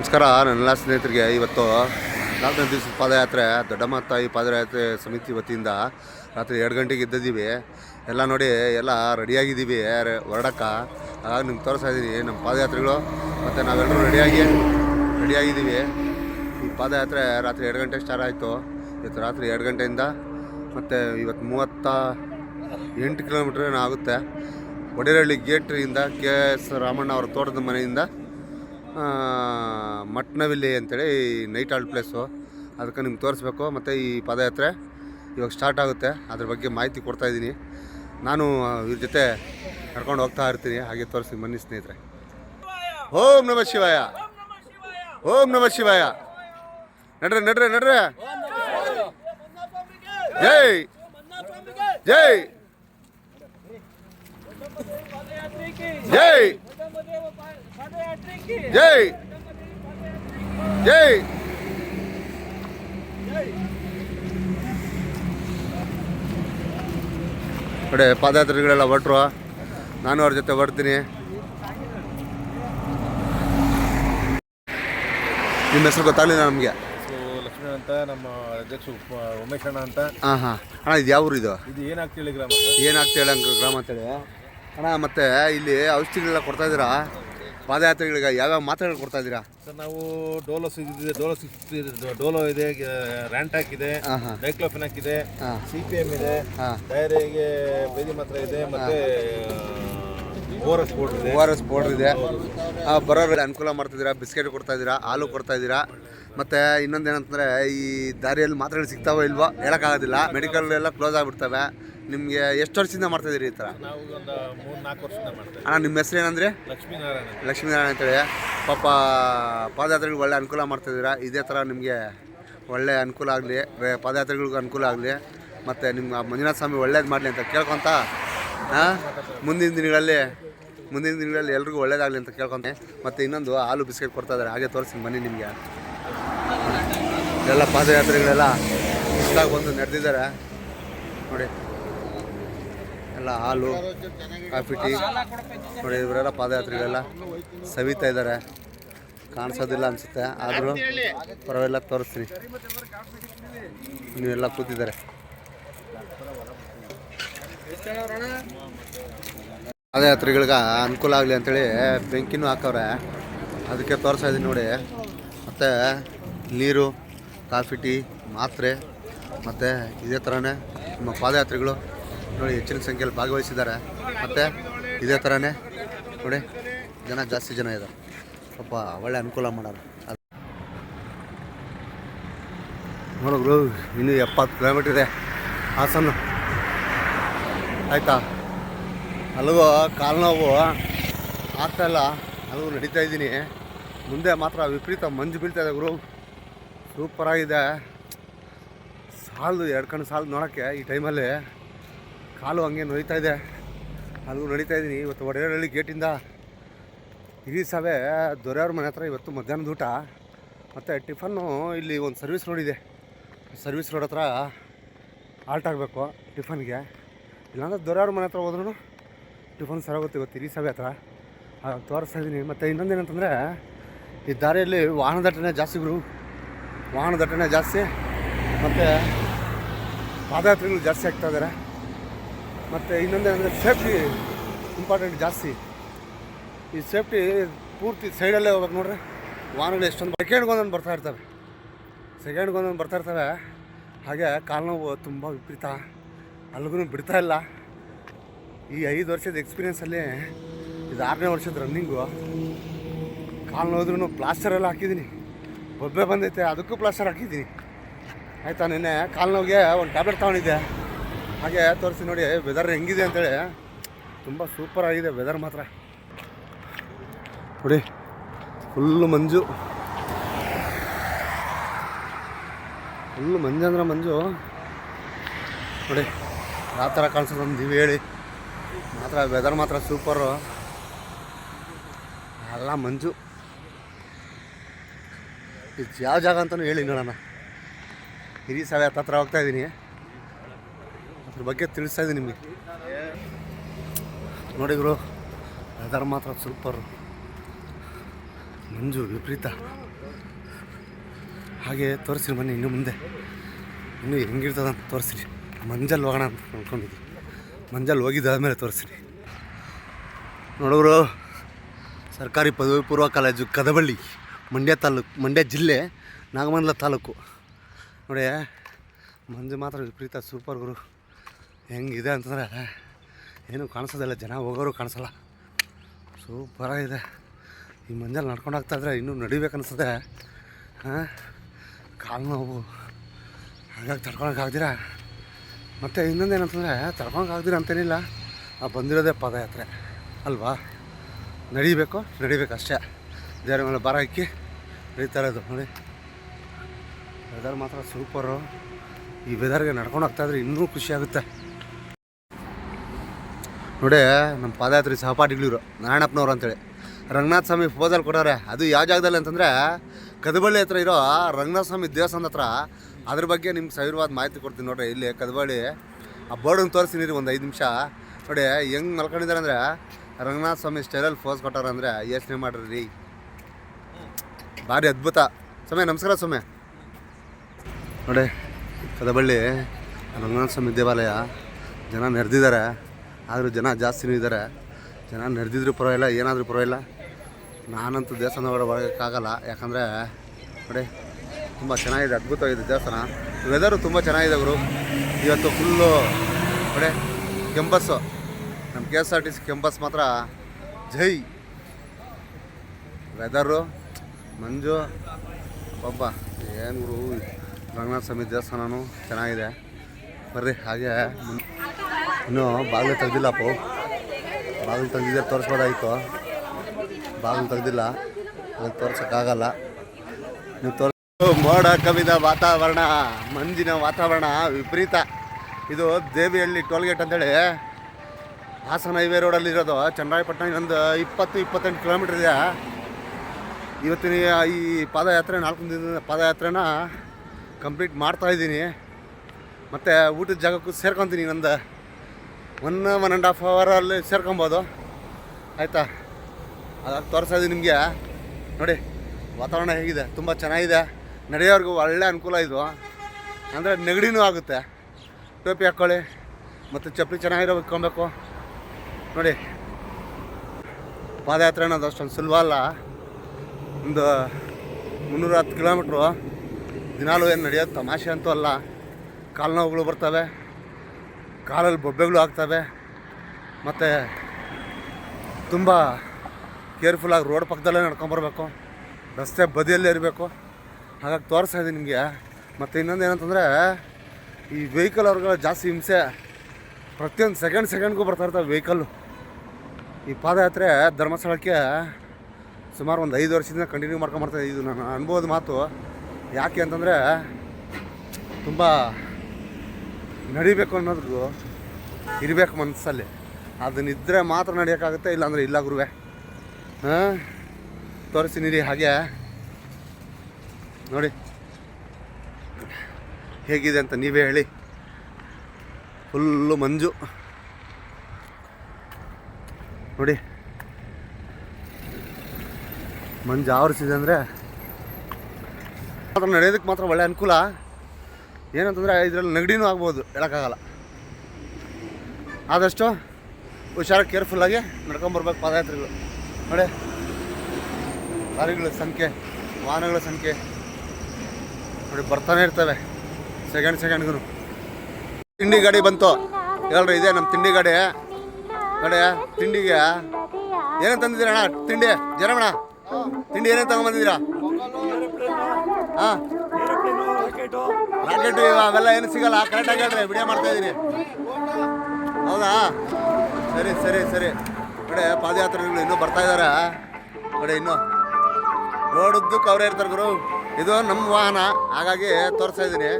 ನಮಸ್ಕಾರ ನನ್ನೆಲ್ಲ ಸ್ನೇಹಿತರಿಗೆ. ಇವತ್ತು ನಾಲ್ಕನೇ ದಿವಸದ ಪಾದಯಾತ್ರೆ ದೊಡ್ಡಮ್ಮ ತಾಯಿ ಪಾದಯಾತ್ರೆ ಸಮಿತಿ ವತಿಯಿಂದ ರಾತ್ರಿ ಎರಡು ಗಂಟೆಗೆ ಇದ್ದಿದ್ದೀವಿ ಎಲ್ಲ ನೋಡಿ, ಎಲ್ಲ ರೆಡಿಯಾಗಿದ್ದೀವಿ. ಹೊರಡಕ್ಕೆ ಹಾಗಾಗಿ ನಿಮ್ಗೆ ತೋರಿಸ್ತಾ ಇದ್ದೀನಿ ನಮ್ಮ ಪಾದಯಾತ್ರೆಗಳು. ಮತ್ತು ನಾವೆಲ್ಲರೂ ರೆಡಿಯಾಗಿ, ರೆಡಿಯಾಗಿದ್ದೀವಿ. ಈ ಪಾದಯಾತ್ರೆ ರಾತ್ರಿ ಎರಡು ಗಂಟೆಗೆ ಸ್ಟಾರ್ಟ್ ಆಯಿತು. ಇವತ್ತು ರಾತ್ರಿ ಎರಡು ಗಂಟೆಯಿಂದ ಮತ್ತು ಇವತ್ತು ಮೂವತ್ತ ಎಂಟು ಕಿಲೋಮೀಟ್ರ್ ಆಗುತ್ತೆ. ಒಡೇರಳ್ಳಿ ಗೇಟ್ರಿಂದ ಕೆ ಎಸ್ ರಾಮಣ್ಣ ಅವರ ತೋಟದ ಮನೆಯಿಂದ ಮಟ್ನವಿಲ್ಲಿ ಅಂತೇಳಿ ನೈಟ್ ಹಾಲ್ಟ್ ಪ್ಲೇಸು ಅದಕ್ಕೆ ನಿಮ್ಗೆ ತೋರಿಸ್ಬೇಕು. ಮತ್ತು ಈ ಪಾದಯಾತ್ರೆ ಇವಾಗ ಸ್ಟಾರ್ಟ್ ಆಗುತ್ತೆ. ಅದ್ರ ಬಗ್ಗೆ ಮಾಹಿತಿ ಕೊಡ್ತಾ ಇದ್ದೀನಿ. ನಾನು ಇವ್ರ ಜೊತೆ ಕರ್ಕೊಂಡು ಹೋಗ್ತಾ ಇರ್ತೀನಿ. ಹಾಗೆ ತೋರಿಸಿ ಬನ್ನಿ ಸ್ನೇಹಿತರೆ. ಓಂ ನಮ ಶಿವಾಯ. ಓಂ ನಮ ಶಿವಾಯ. ನಡ್ರೆ ನಡ್ರೆ ನಡ್ರೆ. ಜೈ. ಜೈ. ಜೈ. ಜೈ. ಜೈ. ನೋಡಿ ಪಾದಯಾತ್ರಿಗಳೆಲ್ಲ ಹೊಟ್ರು ನಾನು ಅವ್ರ ಜೊತೆ ಬರ್ತೀನಿ ನಿಮ್ಮ ಹೆಸರು ಗೊತ್ತಾಗಲಿಲ್ಲ ನಮಗೆ. ಸೊ ಲಕ್ಷ್ಮಣ ಅಂತ ನಮ್ಮ ಅಧ್ಯಕ್ಷ ಅಣ್ಣ ಅಂತ. ಹಾಂ ಹಾಂ. ಅಣ್ಣ ಇದು ಯಾವ ಊರು ಇದು ಇದು ಏನಾಗ್ತಿಳಿ ಗ್ರಾಮ ಹಂಗೆ ಗ್ರಾಮ ಅಂತೇಳಿ. ಅಣ್ಣ ಮತ್ತೆ ಇಲ್ಲಿ ಔಷಧಿಗಳೆಲ್ಲ ಕೊಡ್ತಾ ಇದ್ದೀರಾ? ಪಾದಯಾತ್ರಿಗಳಿಗೆ ಯಾವ್ಯಾವ ಮಾತ್ರೆಗಳು ಕೊಡ್ತಾ ಇದ್ದೀರಾ? ಸರ್ ನಾವು ಡೋಲೋ ಇದೆ ಡೋಲೋ ಸಿಕ್ಸ್ ಡೋಲೋ ಇದೆ ರ್ಯಾಂಟಾಕ್ ಇದೆ ಡೈಕ್ಲೋಫೆನಾಕ್ ಇದೆ ಸಿ ಪಿ ಎಂ ಇದೆ ಡೈರೆಗೆ ಬೇದಿ ಮಾತ್ರ ಇದೆ ಮತ್ತೆ ಓರ್ ಎಸ್ ಬೋರ್ಡ್ ಇದೆ. ಓ ಆರ್ ಎಸ್ ಪೌಡ್ರ್ ಇದೆ. ಆ, ಬರೋರಿಗೆ ಅನುಕೂಲ ಮಾಡ್ತಿದ್ದೀರಾ? ಬಿಸ್ಕೆಟ್ ಕೊಡ್ತಾ ಇದ್ದೀರಾ? ಹಾಲು ಕೊಡ್ತಾ ಇದ್ದೀರಾ? ಮತ್ತು ಇನ್ನೊಂದು ಏನಂತಂದರೆ ಈ ದಾರಿಯಲ್ಲಿ ಮಾತ್ರೆಗಳು ಸಿಗ್ತಾವೋ ಇಲ್ವೋ ಹೇಳೋಕ್ಕಾಗೋದಿಲ್ಲ. ಮೆಡಿಕಲ್ ಎಲ್ಲ ಕ್ಲೋಸ್ ಆಗ್ಬಿಡ್ತವೆ. ನಿಮಗೆ ಎಷ್ಟು ವರ್ಷದಿಂದ ಮಾಡ್ತಾಯಿದ್ದೀರಿ ಈ ಥರ? ನಾವು ಒಂದು ಮೂರು ನಾಲ್ಕು ವರ್ಷದಿಂದ ಮಾಡ್ತೇವೆ ಅಣ್ಣ ನಿಮ್ಮ ಹೆಸರು ಏನಂದ್ರೆ? ಲಕ್ಷ್ಮೀನಾರಾಯಣ ಅಂತ. ಲಕ್ಷ್ಮೀನಾರಾಯಣ ಅಂತೇಳಿ ಪಾಪ ಪಾದಯಾತ್ರೆಗಳಿಗೆ ಒಳ್ಳೆ ಅನುಕೂಲ ಮಾಡ್ತಾಯಿದ್ದೀರಾ ಇದೇ ಥರ ನಿಮಗೆ ಒಳ್ಳೆ ಅನುಕೂಲ ಆಗಲಿ ಪಾದಯಾತ್ರೆಗಳಿಗೂ ಅನುಕೂಲ ಆಗಲಿ ಮತ್ತು ನಿಮ್ಮ ಮಂಜುನಾಥ ಸ್ವಾಮಿ ಒಳ್ಳೇದು ಮಾಡಲಿ ಅಂತ ಕೇಳ್ಕೊತ ಹಾಂ ಮುಂದಿನ ದಿನಗಳಲ್ಲಿ ಮುಂದಿನ ದಿನಗಳಲ್ಲಿ ಎಲ್ರಿಗೂ ಒಳ್ಳೇದಾಗಲಿ ಅಂತ ಕೇಳ್ಕೊಂತೆ ಮತ್ತು ಇನ್ನೊಂದು ಹಾಲು ಬಿಸ್ಕೆಟ್ ಕೊಡ್ತಾ ಇದ್ದಾರೆ. ಹಾಗೆ ತೋರಿಸಿ ಬನ್ನಿ ನಿಮಗೆ. ಎಲ್ಲ ಪಾದಯಾತ್ರೆಗಳೆಲ್ಲ ಇಷ್ಟಾಗಿ ಬಂದು ನಡೆದಿದ್ದಾರೆ. ನೋಡಿ, ಎಲ್ಲ ಹಾಲು, ಕಾಫಿ, ಟೀ, ನೋಡಿ, ಇವರೆಲ್ಲ ಪಾದಯಾತ್ರೆಗಳೆಲ್ಲ ಸವಿತಾ ಇದ್ದಾರೆ. ಕಾಣಿಸೋದಿಲ್ಲ ಅನಿಸುತ್ತೆ, ಆದರೂ ಪರವಾಗಿಲ್ಲ, ತೋರಿಸ್ತೀನಿ. ನೀವೆಲ್ಲ ಕೂತಿದ್ದಾರೆ. ಪಾದಯಾತ್ರಿಗಳಿಗೆ ಅನುಕೂಲ ಆಗಲಿ ಅಂತೇಳಿ ಬೆಂಕಿನೂ ಹಾಕವ್ರೆ. ಅದಕ್ಕೆ ತೋರಿಸ್ತಾ ನೋಡಿ. ಮತ್ತು ನೀರು ಕಾಫಿ, ಟೀ, ಮಾತ್ರೆ, ಮತ್ತು ಇದೇ ಥರನೇ ನಮ್ಮ ಪಾದಯಾತ್ರಿಗಳು. ನೋಡಿ, ಹೆಚ್ಚಿನ ಸಂಖ್ಯೆಯಲ್ಲಿ ಭಾಗವಹಿಸಿದ್ದಾರೆ. ಮತ್ತು ಇದೇ ಥರನೇ ನೋಡಿ, ಜನ ಜಾಸ್ತಿ ಜನ ಇದ್ದಾರೆ. ಸ್ವಲ್ಪ ಒಳ್ಳೆ ಅನುಕೂಲ ಮಾಡೋರು. ನೋಡಿದ್ರು ಇನ್ನೂ ಎಪ್ಪತ್ತು ಕಿಲೋಮೀಟ್ರ್ ಇದೆ. ಹಾಸನ. ಆಯಿತಾ? ಅಲ್ಲಿಗೂ ಕಾಲು ನೋವು ಆಗ್ತಾಯಿಲ್ಲ ಅಲ್ಲಿಗೂ ನಡೀತಾ ಇದ್ದೀನಿ. ಮುಂದೆ ಮಾತ್ರ ವಿಪರೀತ ಮಂಜು ಬೀಳ್ತಾ ಇದೆ ಗುರು ಸೂಪರಾಗಿದೆ ಸಾಲದು ಎರಡು ಕಣ್ಣು ಸಾಲು ನೋಡೋಕ್ಕೆ ಈ ಟೈಮಲ್ಲಿ ಕಾಲು ಹಂಗೆ ನೋಯ್ತಾ ಇದೆ. ಅದು ನಡೀತಾ ಇದ್ದೀನಿ ಇವತ್ತು ಒಡೆಯರಳ್ಳಿ ಗೇಟಿಂದ ಇಡೀ ಸಭೆ ದೊರೆಯವ್ರ ಮನೆ ಹತ್ರ ಇವತ್ತು ಮಧ್ಯಾಹ್ನದ ಊಟ. ಮತ್ತು ಟಿಫನ್ನು ಇಲ್ಲಿ ಒಂದು ಸರ್ವಿಸ್ ರೋಡ್ ಇದೆ. ಸರ್ವಿಸ್ ರೋಡ್ ಹತ್ರ ಆಲ್ಟ್ ಆಗಬೇಕು ಟಿಫನ್ಗೆ ಇಲ್ಲಾಂದ್ರೆ ದೊರೆಯವ್ರ ಮನೆ ಹತ್ರ ಹೋದ್ರೂ ಟಿಫನ್ ಸರೋಗುತ್ತೆ ಇವತ್ತು ಇಡೀ ಸಭೆ ಹತ್ರ. ತೋರಿಸ್ತಾ ಇದ್ದೀನಿ ಮತ್ತು ಇನ್ನೊಂದೇನಂತಂದರೆ ಈ ದಾರಿಯಲ್ಲಿ ವಾಹನ ದಟ್ಟಣೆ ಜಾಸ್ತಿ ಗುರು. ವಾಹನ ದಟ್ಟಣೆ ಜಾಸ್ತಿ, ಮತ್ತು ಪಾದಯಾತ್ರೆಗಳು ಜಾಸ್ತಿ ಆಗ್ತಾ ಇದ್ದಾರೆ ಮತ್ತು ಇನ್ನೊಂದೇನೆಂದರೆ ಸೇಫ್ಟಿ ಇಂಪಾರ್ಟೆಂಟ್ ಜಾಸ್ತಿ. ಈ ಸೇಫ್ಟಿ ಪೂರ್ತಿ ಸೈಡಲ್ಲೇ ಹೋಗ್ಬೇಕು ನೋಡ್ರಿ. ವಾಹನಗಳು ಎಷ್ಟೊಂದು ಸೆಕೆಂಡ್ಗೊಂದೊಂದು ಬರ್ತಾ ಇರ್ತವೆ. ಸೆಕೆಂಡ್ಗೊಂದೊಂದು ಬರ್ತಾ ಇರ್ತವೆ. ಹಾಗೆ ಕಾಲು ನೋವು ತುಂಬ ವಿಪರೀತ. ಅಲ್ಲಿಗೂ ಬಿಡ್ತಾ ಇಲ್ಲ. ಈ ಐದು ವರ್ಷದ ಎಕ್ಸ್ಪೀರಿಯೆನ್ಸಲ್ಲಿ ಇದು ಆರನೇ ವರ್ಷದ ರನ್ನಿಂಗು ಕಾಲು ಪ್ಲಾಸ್ಟರ್ ಎಲ್ಲ ಹಾಕಿದ್ದೀನಿ. ಬೊಬ್ಬೆ ಬಂದೈತೆ, ಅದಕ್ಕೂ ಪ್ಲಾಸ್ಟರ್ ಹಾಕಿದ್ದೀನಿ. ಆಯಿತಾ ನಿನ್ನೆ? ಕಾಲು ನೋವಿಗೆ ಒಂದು ಟ್ಯಾಬ್ಲೆಟ್ ತೊಗೊಂಡಿದ್ದೆ. ಹಾಗೆ ತೋರಿಸಿ ನೋಡಿ ವೆದರ್ ಹೆಂಗಿದೆ ಅಂತೇಳಿ. ತುಂಬ ಸೂಪರ್ ಆಗಿದೆ ವೆದರ್ ಮಾತ್ರ. ನೋಡಿ ಫುಲ್ಲು ಮಂಜು. ಫುಲ್ಲು ಮಂಜು ಅಂದ್ರೆ ಮಂಜು. ನೋಡಿ, ಯಾವ ಥರ ಕಾಣಿಸೋದು ನೀವು ಹೇಳಿ. ಮಾತ್ರ ವೆದರ್ ಮಾತ್ರ ಸೂಪರು ಎಲ್ಲ ಮಂಜು. ಯಾವ ಜಾಗ ಅಂತಲೂ ಹೇಳಿ ನೋಡೋಣ. ಹಿರಿ ಸಾವೆ ಹತ್ರ ಹೋಗ್ತಾ ಇದ್ದೀನಿ ಅದ್ರ ಬಗ್ಗೆ ತಿಳಿಸ್ತಾ ಇದ್ದೀನಿ ನಿಮಗೆ. ನೋಡಿದ್ರು ವೆದರ್ ಮಾತ್ರ ಸೂಪರು ಮಂಜು ವಿಪರೀತ. ಹಾಗೆ ತೋರಿಸ್ರಿ ಬನ್ನಿ ಇನ್ನು ಮುಂದೆ. ಇನ್ನೂ ಹೆಂಗಿರ್ತದ ಅಂತ ತೋರಿಸ್ರಿ. ಮಂಜಲ್ಲಿ ಹೋಗೋಣ ಅಂತ ಅಂದ್ಕೊಂಡಿದ್ವಿ ಮಂಜಲ್ಲಿ ಹೋಗಿದ್ದಾದ್ಮೇಲೆ ತೋರಿಸ್ರಿ. ನೋಡಿದ್ರು ಸರ್ಕಾರಿ ಪದವಿ ಪೂರ್ವ ಕಾಲೇಜು ಕದಬಳ್ಳಿ. ಮಂಡ್ಯ ತಾಲೂಕು, ಮಂಡ್ಯ ಜಿಲ್ಲೆ ನಾಗಮಂಡಲ ತಾಲೂಕು. ನೋಡಿ ಮಂಜು ಮಾತ್ರ ವಿಪರೀತ ಸೂಪರ್ ಗುರು. ಹೆಂಗಿದೆ ಅಂತಂದರೆ, ಏನು ಕಾಣಿಸೋದಿಲ್ಲ ಜನ ಹೋಗೋರು ಕಾಣಿಸಲ್ಲ. ಸೂಪರಾಗಿದೆ ಈ ಮಂಜಲ್ಲಿ ನಡ್ಕೊಂಡು ಹೋಗ್ತಾಯಿದ್ರೆ ಇನ್ನೂ ನಡಿಬೇಕು ಅನಿಸ್ತದೆ ಹಾಂ? ಕಾಲು ನೋವು. ಹಾಗಾಗಿ ತಡ್ಕೊಳಕ್ಕಾಗ್ದಿರ ಮತ್ತು ಇನ್ನೊಂದು ಏನಂತಂದರೆ ತಡ್ಕೊಳಕ್ಕಾಗ್ದಿರ ಅಂತೇನಿಲ್ಲ. ಆ ಬಂದಿರೋದೇ ಪಾದಯಾತ್ರೆ. ಅಲ್ವಾ? ನಡಿಬೇಕು ನಡಿಬೇಕು ಅಷ್ಟೇ. ದೇವ್ರ ಮೇಲೆ ಬರ ಹಾಕಿ ಅದು ನೋಡಿ. ವೆದರ್ ಮಾತ್ರ ಸೂಪರು ಈ ವೆದರ್ಗೆ ನಡ್ಕೊಂಡು ಹೋಗ್ತಾ ಇದ್ರೆ ಇನ್ನೂ ಖುಷಿ ಆಗುತ್ತೆ. ನೋಡಿ ನಮ್ಮ ಪಾದಯಾತ್ರಿ ಸಹಪಾಠಿಗಳಿರು ನಾರಾಯಣಪ್ಪನವ್ರು ಅಂತೇಳಿ. ರಂಗನಾಥ ಸ್ವಾಮಿ ಫೋದಲ್ಲಿ ಕೊಡೋರೆ, ಅದು ಯಾವ ಜಾಗದಲ್ಲಿ ಅಂತಂದರೆ ಕದಬಳ್ಳಿ ಹತ್ರ ಇರೋ ರಂಗನಾಥ ಸ್ವಾಮಿ ದೇವಸ್ಥಾನದ ಹತ್ರ. ಅದ್ರ ಬಗ್ಗೆ ನಿಮ್ಗೆ ಸವಿರವಾದ ಮಾಹಿತಿ ಕೊಡ್ತೀನಿ ನೋಡ್ರಿ. ಇಲ್ಲಿ ಕದಬಳ್ಳಿ, ಆ ಬೋರ್ಡನ್ನು ತೋರಿಸ್ತೀನಿ ಒಂದು ಐದು ನಿಮಿಷ. ನೋಡಿ, ಹೆಂಗೆ ಮಲ್ಕೊಂಡಿದ್ದಾರೆ ಅಂದರೆ ರಂಗನಾಥ ಸ್ವಾಮಿ ಸ್ಟೈಲಲ್ಲಿ ಫೋಸ್ ಕೊಟ್ಟಾರ ಅಂದರೆ ಯೋಚನೆ ಮಾಡ್ರಿ. ಭಾರಿ ಅದ್ಭುತ. ಸ್ವಾಮಿ ನಮಸ್ಕಾರ ಸ್ವಾಮಿ ನೋಡಿ, ಕದಬಳ್ಳಿ ರಂಗನಾಥ ಸ್ವಾಮಿ ದೇವಾಲಯ, ಜನ ನೆರೆದಿದ್ದಾರೆ, ಆದರೂ ಜನ ಜಾಸ್ತಿನೂ ಇದ್ದಾರೆ. ಜನ ನೆರೆದಿದ್ರು ಪರವಾಗಿಲ್ಲ, ಏನಾದರೂ ಪರವಾಗಿಲ್ಲ. ನಾನಂತೂ ದೇವಸ್ಥಾನ ಒಳಗೆ ಹೋಗೋಕ್ಕಾಗಲ್ಲ, ಯಾಕಂದರೆ, ನೋಡಿ, ತುಂಬ ಚೆನ್ನಾಗಿದೆ, ಅದ್ಭುತವಾಗಿದೆ ದೇವಸ್ಥಾನ. ವೆದರು ತುಂಬ ಚೆನ್ನಾಗಿದೆ ಅವರು ಇವತ್ತು ಫುಲ್ಲು ನೋಡಿ ಕೆಂಪಸ್ಸು ನಮ್ಮ K S R T C ಕೆಂಪಸ್ ಮಾತ್ರ. ಜೈ. ವೆದರು ಮಂಜು ಒಬ್ಬ ಏನು ಗುರು? ರಂಗನಾಥ ಸ್ವಾಮಿ ದೇವಸ್ಥಾನನೂ ಚೆನ್ನಾಗಿದೆ. ಬರ್ರಿ, ಹಾಗೆ ಇನ್ನೂ ಬಾಗಿಲು ತೆಗ್ದಿಲ್ಲಪ್ಪ. ಬಾಗಿಲು ತೆಗ್ದಿದ್ದರೆ ತೋರಿಸ್ಬೋದಾಗಿತ್ತು. ಬಾಗಿಲು ತೆಗ್ದಿಲ್ಲ. ಅದಕ್ಕೆ ತೋರ್ಸೋಕ್ಕಾಗಲ್ಲ. ನೀವು ತೋರ್ ಮೋಡ ಕವಿದ ವಾತಾವರಣ, ಮಂಜಿನ ವಾತಾವರಣ, ವಿಪರೀತ. ಇದು ದೇವಿಹಳ್ಳಿ ಟೋಲ್ಗೇಟ್ ಅಂತೇಳಿ ಹಾಸನ ಹೈವೇ ರೋಡಲ್ಲಿ ಇರೋದು ಚನ್ನರಾಯಪಟ್ಟಣ ಇನ್ನೊಂದು ಇಪ್ಪತ್ತು, ಇಪ್ಪತ್ತೆಂಟು ಕಿಲೋಮೀಟ್ರ್ ಇದೆ. ಇವತ್ತಿನ ಈ ಪಾದಯಾತ್ರೆ, ನಾಲ್ಕು ದಿನದ ಪಾದಯಾತ್ರೆನ ಕಂಪ್ಲೀಟ್ ಮಾಡ್ತಾ ಇದ್ದೀನಿ. ಮತ್ತು ಊಟದ ಜಾಗಕ್ಕೂ ಸೇರ್ಕೊತೀನಿ ನಂದು. ಒನ್ ಒನ್ ಆ್ಯಂಡ್ ಹಾಫ್ ಅವರಲ್ಲಿ ಸೇರ್ಕೊಬೋದು. ಆಯಿತಾ? ಅದಾಗ ತೋರಿಸ್ತಾ ಇದ್ದೀನಿ ನಿಮಗೆ. ನೋಡಿ, ವಾತಾವರಣ ಹೇಗಿದೆ? ತುಂಬ ಚೆನ್ನಾಗಿದೆ. ನಡೆಯೋರ್ಗೂ ಒಳ್ಳೆ ಅನುಕೂಲ ಇದು. ಅಂದರೆ ನೆಗಡಿನೂ ಆಗುತ್ತೆ. ಟೋಪಿ ಹಾಕ್ಕೊಳ್ಳಿ ಮತ್ತು ಚಪ್ಪಲಿ ಚೆನ್ನಾಗಿರೋ ಇಟ್ಕೊಬೇಕು ನೋಡಿ, ಪಾದಯಾತ್ರೆ ಅನ್ನೋದು ಅಷ್ಟೊಂದು ಸುಲಭ ಅಲ್ಲ. ಒಂದು ಮುನ್ನೂರ ಹತ್ತು ಕಿಲೋಮೀಟ್ರು. ದಿನಾಲೂ ಏನು ನಡೆಯೋದು ತಮಾಷೆ ಅಂತೂ ಅಲ್ಲ. ಕಾಲು ನೋವುಗಳು ಬರ್ತವೆ. ಕಾಲಲ್ಲಿ ಬೊಬ್ಬೆಗಳು ಆಗ್ತವೆ. ಮತ್ತು ತುಂಬ ಕೇರ್ಫುಲ್ಲಾಗಿ ರೋಡ್ ಪಕ್ಕದಲ್ಲೇ ನಡ್ಕೊಂಬರ್ಬೇಕು ರಸ್ತೆ ಬದಿಯಲ್ಲೇ ಇರಬೇಕು. ಹಾಗಾಗಿ ತೋರಿಸ್ತಾ ಇದ್ದೀನಿ ನಿಮಗೆ. ಮತ್ತು ಇನ್ನೊಂದು ಏನಂತಂದರೆ, ಈ ವೆಹಿಕಲ್ ಅವ್ರಿಗೆಲ್ಲ ಜಾಸ್ತಿ ಹಿಂಸೆ. ಪ್ರತಿಯೊಂದು ಸೆಕೆಂಡ್ ಸೆಕೆಂಡ್ಗೂ ಬರ್ತಾ ಇರ್ತವೆ ವೆಹಿಕಲ್ಲು ಈ ಪಾದಯಾತ್ರೆ ಧರ್ಮಸ್ಥಳಕ್ಕೆ ಸುಮಾರು ಒಂದು ಐದು ವರ್ಷದಿಂದ ಕಂಟಿನ್ಯೂ ಮಾಡ್ಕೊಂಬರ್ತಾ ಇದು ನನ್ನ ಅನುಭವದ ಮಾತು. ಯಾಕೆ ಅಂತಂದರೆ, ತುಂಬ ನಡಿಬೇಕು ಅನ್ನೋದು ಇರಬೇಕು ಮನಸ್ಸಲ್ಲಿ ಅದನ್ನಿದ್ದರೆ ಮಾತ್ರ ನಡೆಯೋಕ್ಕಾಗುತ್ತೆ, ಇಲ್ಲಾಂದರೆ ಇಲ್ಲ ಗುರುವೆ. ಹಾಂ? ತೋರಿಸ್ತೀನಿ ಹಾಗೆ. ನೋಡಿ. ಹೇಗಿದೆ ಅಂತ ನೀವೇ ಹೇಳಿ. ಫುಲ್ಲು ಮಂಜು. ನೋಡಿ. ಮಂಜು ಆವರಿಸಿದೆ ಅಂದರೆ ಮಾತ್ರ ನಡೆಯೋದಕ್ಕೆ ಮಾತ್ರ ಒಳ್ಳೆ ಅನುಕೂಲ. ಏನಂತಂದರೆ ಇದರಲ್ಲಿ ನೆಗಡಿನೂ ಆಗ್ಬೋದು, ಹೇಳೋಕ್ಕಾಗಲ್ಲ. ಆದಷ್ಟು ಹುಷಾರು ಕೇರ್ಫುಲ್ಲಾಗಿ ನಡ್ಕೊಂಬರ್ಬೇಕು ಪಾದಯಾತ್ರೆಗಳು. ನೋಡಿ ಲಾರಿಗಳ ಸಂಖ್ಯೆ, ವಾಹನಗಳ ಸಂಖ್ಯೆ ನೋಡಿ ಬರ್ತಾನೆ ಇರ್ತವೆ ಸೆಕೆಂಡ್ ಸೆಕೆಂಡ್ಗೂ ತಿಂಡಿ ಗಾಡಿ ಬಂತು. ಹೇಳ್ರಿ ಇದೆ ನಮ್ಮ ತಿಂಡಿ ಗಾಡಿ. ನೋಡಿ ತಿಂಡಿಗೆ ಏನಂತಂದಿದ್ದೀರಣ್ಣ ತಿಂಡಿ ಜರಮಣ ತಿಂಡಿ ಏನೇನು ತಗೊಂಬಂದಿದ್ದೀರಾ? ಹಾಂ? ರಾಕೆಟ್ ಅವೆಲ್ಲ ಏನು ಸಿಗಲ್ಲ ಕರೆಕ್ಟಾಗಿ ಹೇಳ್ರಿ ವಿಡಿಯೋ ಮಾಡ್ತಾ ಇದ್ದೀನಿ. ಹೌದಾ? ಸರಿ ಸರಿ ಸರಿ. ನೋಡಿ ಪಾದಯಾತ್ರೆಗಳು ಇನ್ನೂ ಬರ್ತಾ ಇದ್ದಾರೆ ನೋಡಿ ಇನ್ನು ಉದ್ದಕ್ಕೆ ಅವರೇ ಇರ್ತಾರೆ ಗುರು. ಇದು ನಮ್ಮ ವಾಹನ, ಹಾಗಾಗಿ ತೋರಿಸ್ತಾ ಇದ್ದೀನಿ.